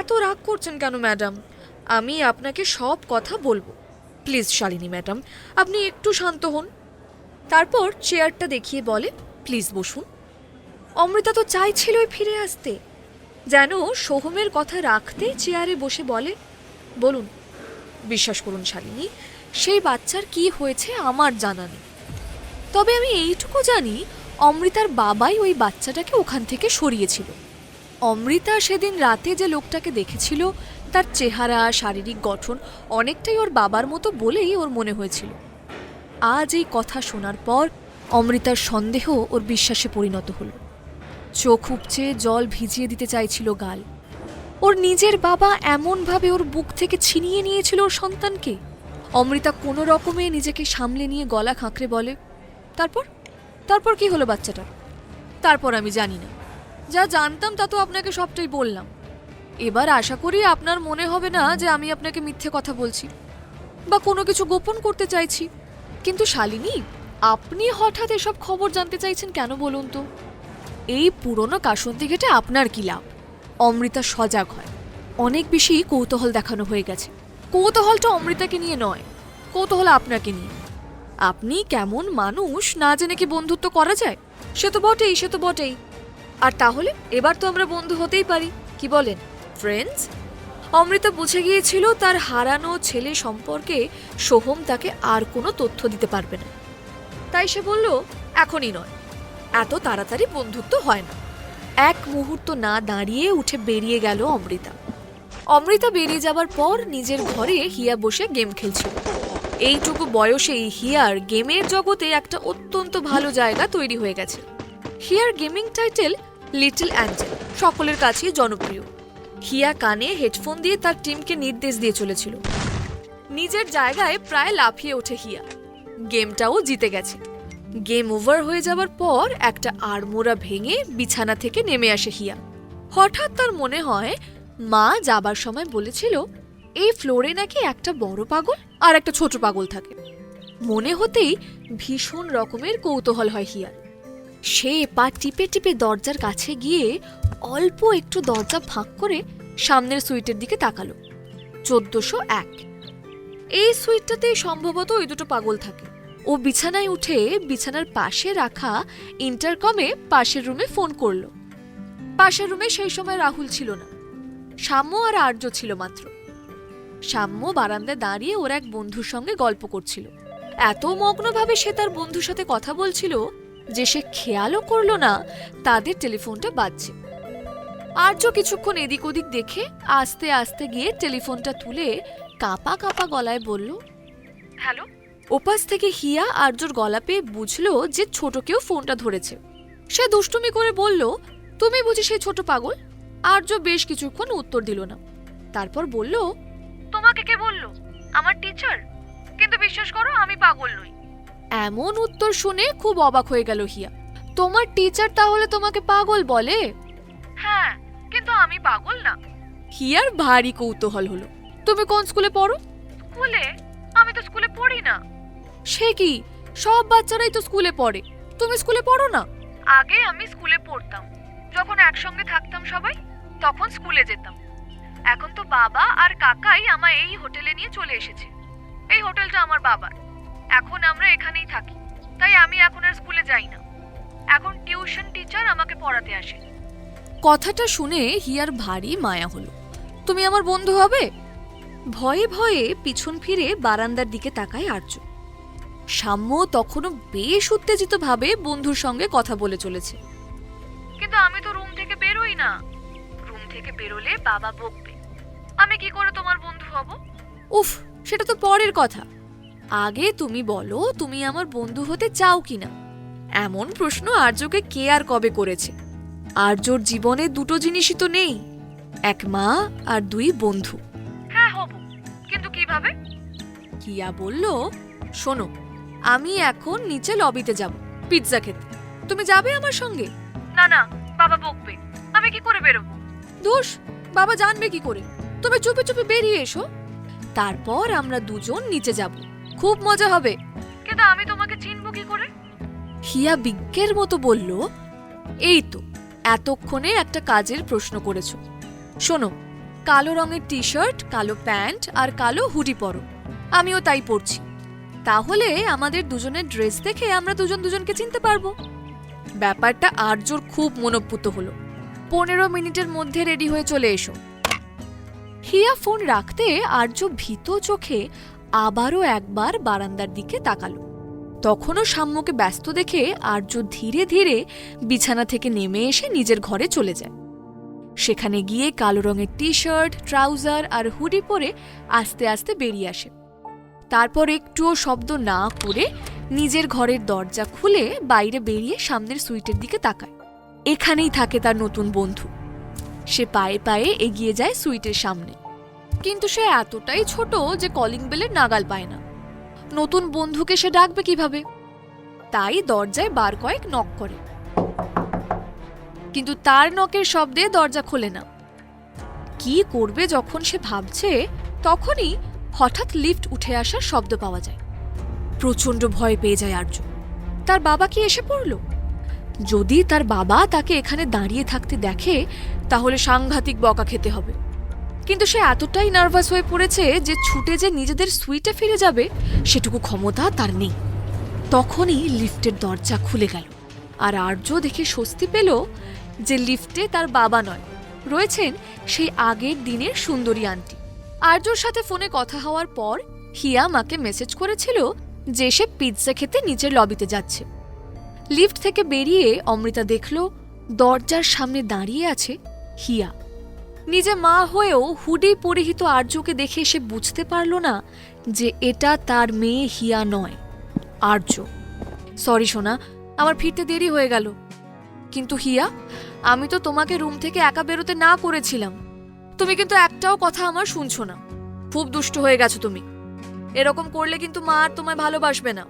এত রাগ করছেন কেন, ম্যাডাম? আমি আপনাকে সব কথা বলব। প্লিজ, শালিনী ম্যাডাম, আপনি একটু শান্ত হন। তারপর চেয়ারটা দেখিয়ে বলে, প্লিজ বসুন। অমৃতা তো চাইছিলই ফিরে আসতে। যেন সোহমের কথা রাখতে চেয়ারে বসে বলে, বলুন, বিশ্বাস করুন শালিনী, সেই বাচ্চার কি হয়েছে আমার জানা নেই। তবে আমি এইটুকু জানি, অমৃতার বাবাই ওই বাচ্চাটাকে ওখান থেকে সরিয়েছিল। অমৃতা সেদিন রাতে যে লোকটাকে দেখেছিল, তার চেহারা, শারীরিক গঠন অনেকটাই ওর বাবার মতো বলেই ওর মনে হয়েছিল। আজ এই কথা শোনার পর অমৃতার সন্দেহ ওর বিশ্বাসে পরিণত হল। চোখ উপচে জল ভিজিয়ে দিতে চাইছিল গাল। ওর নিজের বাবা এমনভাবে ওর বুক থেকে ছিনিয়ে নিয়েছিল ওর সন্তানকে। অমৃতা কোনো রকমে নিজেকে সামলে নিয়ে গলা খাঁকড়ে বলে, তারপর? তারপর কি হলো বাচ্চাটা তারপর আমি জানি না। যা জানতাম তা তো আপনাকে সবটাই বললাম। এবার আশা করি আপনার মনে হবে না যে আমি আপনাকে মিথ্যে কথা বলছি, বা কোনো কিছু গোপন করতে চাইছি। কিন্তু শালিনী, আপনি হঠাৎ এসব খবর জানতে চাইছেন কেন বলুন তো? এই পুরনো কাসন্তি ঘেটে আপনার কি লাভ? অমৃতা সজাগ হয়। অনেক বেশি কৌতূহল দেখানো হয়ে গেছে। কৌতূহলটা অমৃতাকে নিয়ে নয়, কৌতূহল আপনাকে নিয়ে। আপনি কেমন মানুষ না জেনে কি বন্ধুত্ব করা যায়? সে তো বটেই, সে তো বটেই। আর তাহলে এবার তো আমরা বন্ধু হতেই পারি, কি বলেন? ফ্রেন্ডস অমৃতা বুঝে গিয়েছিল তার হারানো ছেলে সম্পর্কে সোহম তাকে আর কোনো তথ্য দিতে পারবে না। তাই সে বলল, এখনই নয়। এত তাড়াতাড়ি বন্ধুত্ব হয় না। এক মুহূর্ত না দাঁড়িয়ে উঠে বেরিয়ে গেল অমৃতা। অমৃতা বেরিয়ে যাবার পর নিজের ঘরে হিয়া বসে গেম খেলছিল। এইটুকু বয়সেই হিয়ার গেমের জগতে একটা অত্যন্ত ভালো জায়গা তৈরি হয়ে গেছে। Here gaming title little angel, সকলের কাছেই জনপ্রিয়। হিয়া কানে হেডফোন দিয়ে তার টিমকে নির্দেশ দিয়ে চলেছিল। নিজের জায়গায় প্রায় লাফিয়ে ওঠে হিয়া। গেমটাও জিতে গেছে। গেম ওভার হয়ে যাবার পর একটা আড়মোড়া ভেঙে বিছানা থেকে নেমে আসে হিয়া। হঠাৎ তার মনে হয়, মা যাবার সময় বলেছিল, এই ফ্লোরে নাকি একটা বড় পাগল আর একটা ছোট পাগল থাকে। মনে হতেই ভীষণ রকমের কৌতূহল হয় হিয়ার। সে পা টিপে টিপে দরজার কাছে গিয়ে অল্প একটু দরজা ফাঁক করে সামনের সুইটের দিকে তাকালো। চোদ্দশো এক। এই সুইটটাতে সম্ভবত ওই দুটো পাগল থাকে। ও বিছানায় উঠে বিছানার পাশে রাখা ইন্টারকমে পাশের রুমে ফোন করল। পাশের রুমে সেই সময় রাহুল ছিল না। সাম্য আর আর্য ছিল মাত্র। সাম্য বারান্দায় দাঁড়িয়ে ওর এক বন্ধুর সঙ্গে গল্প করছিল। এত মগ্নভাবে সে তার বন্ধুর সাথে কথা বলছিল যে সে খেয়ালও করল না তাদের টেলিফোনটা বাজছে। আর্য কিছুক্ষণ এদিক ওদিক দেখে আস্তে আস্তে গিয়ে টেলিফোনটা তুলে কাঁপা কাঁপা গলায় বলল হ্যালো? ওপাশ থেকে হিয়া আর্যর গলা পেয়ে বুঝলো যে ছোট কেউ ফোনটা ধরেছে। সে দুষ্টুমি করে বলল তুমি বুঝি সেই ছোট পাগল? আর্য বেশ কিছুক্ষণ উত্তর দিল না। তারপর বলল তোমাকে কে বলল? আমার টিচার কিন্তু বিশ্বাস করো আমি পাগল নই। এমন উত্তর শুনে খুব অবাক হয়ে গেল হিয়া। তোমার টিচার তাহলে তোমাকে পাগল বলে? হ্যাঁ কিন্তু আমি পাগল না। হিয়ার ভারী কৌতূহল হলো। তুমি কোন স্কুলে পড়ো? স্কুলে? আমি তো স্কুলে পড়ি না। সে কি? সব বাচ্চারাই তো স্কুলে পড়ে। তুমি স্কুলে পড়ো না? আগে আমি স্কুলে পড়তাম। যখন একসঙ্গে থাকতাম সবাই তখন স্কুলে যেতাম। এখন তো বাবা আর কাকাই আমায় এই হোটেলে নিয়ে চলে এসেছে। এই হোটেলটা আমার বাবার। এখন আমরা এখানেই থাকি। তাই আমি এখন আর স্কুলে যাই না। এখন টিউশন টিচার আমাকে পড়াতে আসে। কথাটা শুনে হিয়ার ভারী মায়া হলো। তুমি আমার বন্ধু হবে? ভয়ে ভয়ে পিছন ফিরে বারান্দার দিকে তাকায় আর্য। সাম্য তখনও বেশ উত্তেজিতভাবে বন্ধুর সঙ্গে কথা বলে চলেছে। কিন্তু আমি তো রুম থেকে বেরোই না। রুম থেকে বেরোলে বাবা বকবে। আমি কি করে তোমার বন্ধু হব? উফ সেটা তো পরের কথা। আগে তুমি বলো তুমি আমার বন্ধু হতে চাও কিনা? এমন প্রশ্ন আর্যকে কে আর কবে করেছে? আর্যর জীবনে দুটো জিনিসই তো নেই এক মা আর দুই বন্ধু। হ্যাঁ হব কিন্তু কীভাবে? কিয়া বলল শোনো আমি এখন নিচে লবিতে যাব পিৎজা খেতে। তুমি যাবে আমার সঙ্গে? না না বাবা বকবে। আমি কি করে বেরোবো? দোষ বাবা জানবে কি করে? তুমি চুপে চুপে বেরিয়ে এসো। তারপর আমরা দুজন নিচে যাব। খুব মজা হবে। কিন্তু আমি তোমাকে চিনব কি করে? হিয়া বিজ্ঞের মতো বলল এই তো এতক্ষণে একটা কাজের প্রশ্ন করেছ। শোনো কালো রঙের টি শার্ট কালো প্যান্ট আর কালো হুডি পরো। আমিও তাই পরছি। তাহলে আমাদের দুজনের ড্রেস দেখে আমরা দুজন দুজনকে চিনতে পারব। ব্যাপারটা আর্যর খুব মনোপুত হলো। পনেরো মিনিটের মধ্যে রেডি হয়ে চলে এসো। হিয়া ফোন রাখতে আর্য ভীত চোখে আবারও একবার বারান্দার দিকে তাকালো। তখনও সাম্যকে ব্যস্ত দেখে আর্য ধীরে ধীরে বিছানা থেকে নেমে এসে নিজের ঘরে চলে যায়। সেখানে গিয়ে কালো রঙের টি শার্ট ট্রাউজার আর হুডি পরে আস্তে আস্তে বেরিয়ে আসে। তারপর একটুও শব্দ না করে নিজের ঘরের দরজা খুলে বাইরে বেরিয়ে সামনের সুইটের দিকে তাকায়। এখানেই থাকে তার নতুন বন্ধু। সে পায়ে পায়ে এগিয়ে যায় সুইটের সামনে। কিন্তু সে এতটাই ছোট যে কলিং বেলের নাগাল পায় না। নতুন বন্ধুকে সে ডাকবে কীভাবে? তাই দরজায় বার কয়েক নক করে। কিন্তু তার নকের শব্দে দরজা খোলে না। কি করবে যখন সে ভাবছে, তখনই হঠাৎ লিফট উঠে আসার শব্দ পাওয়া যায়। প্রচণ্ড ভয় পেয়ে যায় আর্য। তার বাবা কি এসে পড়ল? যদি তার বাবা তাকে এখানে দাঁড়িয়ে থাকতে দেখে, তাহলে সাংঘাতিক বকা খেতে হবে। কিন্তু সে এতটাই নার্ভাস হয়ে পড়েছে যে ছুটে যে নিজেদের সুইটে ফিরে যাবে, সেটুকু ক্ষমতা তার নেই। তখনই লিফটের দরজা খুলে গেল। আর আর্য দেখে স্বস্তি পেল যে লিফটে তার বাবা নয়, রয়েছেন সেই আগের দিনের সুন্দরী আন্টি। আর্যর সাথে ফোনে কথা হওয়ার পর হিয়া মাকে মেসেজ করেছিল যে সে পিৎজা খেতে নিচের লবিতে যাচ্ছে। লিফট থেকে বেরিয়ে অমৃতা দেখল, দরজার সামনে দাঁড়িয়ে আছে হিয়া। নিজে মা হয়েও হুডি পরিহিত আর্যকে দেখে সে বুঝতে পারল না যে এটা তার মেয়ে হিয়া নয়, আর্য। সরি সোনা, আমার ফিরতে দেরি হয়ে গেল। কিন্তু হিয়া, আমি তো তোমাকে রুম থেকে একা বেরোতে না করেছিলাম। তুমি কিন্তু একটাও কথা আমার শুনছো না। খুব দুষ্ট হয়ে গেছো তুমি। এরকম করলে কিন্তু মা আর তোমায় ভালোবাসবে না।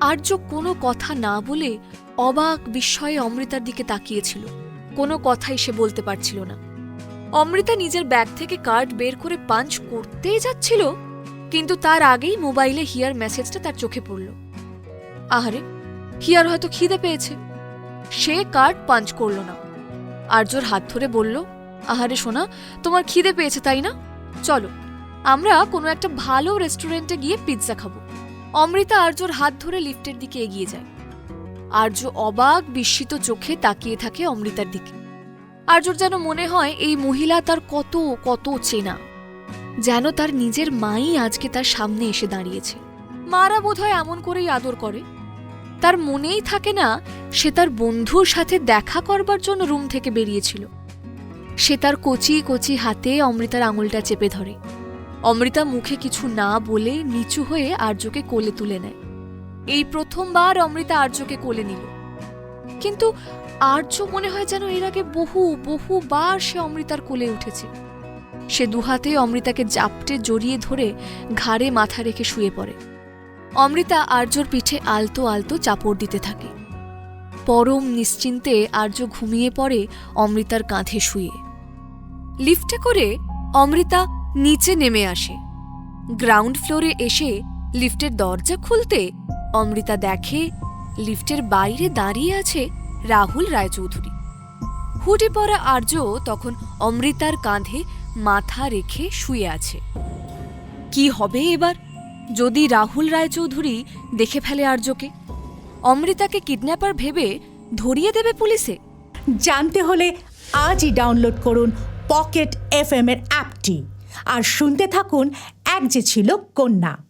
আর্য কোনো কথা না বলে অবাক বিস্ময়ে অমৃতার দিকে তাকিয়েছিল। কোনো কথাই সে বলতে পারছিল না। অমৃতা নিজের ব্যাগ থেকে কার্ড বের করে পাঞ্চ করতেই যাচ্ছিল, কিন্তু তার আগেই মোবাইলে হিয়ার মেসেজটা তার চোখে পড়ল। আহারে, হিয়ার হয়তো খিদে পেয়েছে। সে কার্ড পাঞ্চ করল না। আর্যর হাত ধরে বলল, আহারে সোনা, তোমার খিদে পেয়েছে, তাই না? চলো, আমরা কোনো একটা ভালো রেস্টুরেন্টে গিয়ে পিৎজা খাব। অমৃতা আর্যর হাত ধরে লিফটের দিকে এগিয়ে যায়। আর্য অবাক বিস্মিত চোখে তাকিয়ে থাকে অমৃতার দিকে। আর্যর যেন মনে হয় এই মহিলা তার কত কত চেনা। যেন তার নিজের মাই আজকে তার সামনে এসে দাঁড়িয়েছে। মারা বোধহয় এমন করেই আদর করে। তার মনেই থাকে না, সে তার বন্ধুর সাথে দেখা করবার জন্য রুম থেকে বেরিয়েছিল। সে তার কচি কচি হাতে অমৃতার আঙুলটা চেপে ধরে। অমৃতা মুখে কিছু না বলে নিচু হয়ে আর্যকে কোলে তুলে নেয়। এই প্রথমবার অমৃতা আর্যকে কোলে নিল। কিন্তু আর্য মনে হয় যেন এর আগে বহু, বহুবার সে অমৃতার কোলে উঠেছে সে দুহাতে অমৃতাকে জাপটে জড়িয়ে ধরে ঘাড়ে মাথা রেখে শুয়ে পড়ে। অমৃতা আর্যর পিঠে আলতো আলতো চাপড় দিতে থাকে। পরম নিশ্চিন্তে আর্য ঘুমিয়ে পড়ে অমৃতার কাঁধে শুয়ে। লিফটে করে অমৃতা নিচে নেমে আসে। গ্রাউন্ড ফ্লোরে এসে লিফটের দরজা খুলতে অমৃতা দেখে লিফটের বাইরে দাঁড়িয়ে আছে রাহুল রায়চৌধুরী। হুডি পরা আর্য তখন অমৃতার কাঁধে মাথা রেখে শুয়ে আছে। কি হবে এবার? যদি রাহুল রায়চৌধুরী দেখে ফেলে আর্যকে? অমৃতাকে কিডন্যাপার ভেবে ধরিয়ে দেবে পুলিশে? জানতে হলে আজই ডাউনলোড করুন পকেট এফ এর অ্যাপটি। আর শুনতে থাকুন এক যে ছিল কন্যা।